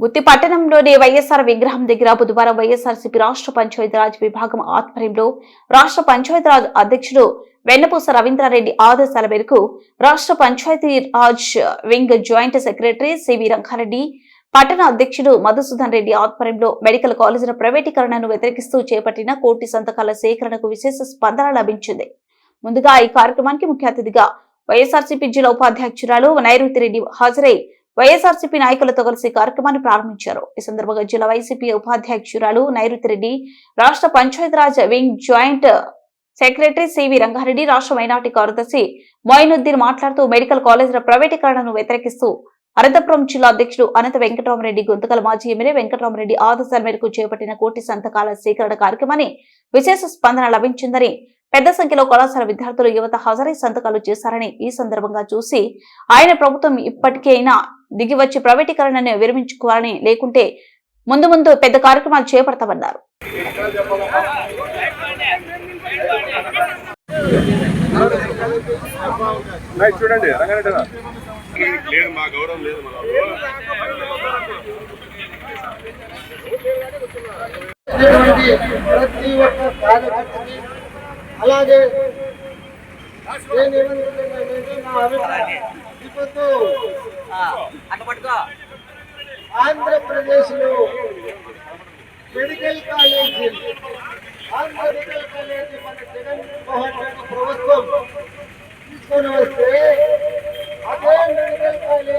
గుత్తి పట్టణంలోని వైఎస్ఆర్ విగ్రహం దగ్గర బుధవారం వైఎస్ఆర్సీపీ రాష్ట్ర పంచాయతీరాజ్ విభాగం ఆధ్వర్యంలో రాష్ట్ర పంచాయతీరాజ్ అధ్యక్షుడు వెన్నపూస రవీంద్రారెడ్డి ఆదేశాల మేరకు రాష్ట్ర Panchayati Raj wing joint secretary C V Ranga Reddy పట్టణ అధ్యక్షుడు మధుసూదన్ రెడ్డి ఆధ్వర్యంలో మెడికల్ కాలేజీల ప్రైవేటీకరణను వ్యతిరేకిస్తూ చేపట్టిన కోటి సంతకాల సేకరణకు విశేష స్పందన లభించింది. ముందుగా ఈ కార్యక్రమానికి ముఖ్య అతిథిగా వైఎస్ఆర్సీపీ జిల్లా ఉపాధ్యక్షురాలు నైరుతి రెడ్డి హాజరై వైఎస్ఆర్సీపీ నాయకులతో కలిసి కార్యక్రమాన్ని ప్రారంభించారు. ఈ సందర్భంగా జిల్లా వైసీపీ ఉపాధ్యక్షురాలు నైరుతి రెడ్డి రాష్ట్ర Panchayati Raj wing joint secretary C V Ranga Reddy రాష్ట్ర మైనార్టీ కార్యదర్శి మొయినుద్దీన్ మాట్లాడుతూ మెడికల్ కాలేజీల ప్రైవేటీకరణను వ్యతిరేకిస్తూ అనంతపురం జిల్లా అధ్యక్షుడు అనంత వెంకటరామరెడ్డి గుంతకల మాజీ ఎమ్మెల్యే వెంకటరామరెడ్డి ఆదేశాల మేరకు చేపట్టిన కోటి సంతకాల సేకరణ కార్యక్రమాన్ని విశేష స్పందన లభించిందని పెద్ద సంఖ్యలో కళాశాల విద్యార్థులు యువత హాజరై సంతకాలు చేశారని ఈ సందర్భంగా చూసి ఆయన ప్రభుత్వం ఇప్పటికైనా దిగివచ్చి ప్రైవేటీకరణను విరమించుకోవాలని లేకుంటే ముందు ముందు పెద్ద కార్యక్రమాలు చేపడతామన్నారు చూడండి. లేదు మా గౌరవం లేదు ప్రతి ఒక్క కార్యకర్తకి అలాగే నేను ఏమనుకుంటున్నానంటే నా అభిప్రాయం ఇప్పుడు ఆంధ్రప్రదేశ్లో medical college Andhra medical college మన జగన్మోహన్ రెడ్డి ప్రభుత్వం తీసుకొని వస్తే అదే మెడికల్ కాలేజ్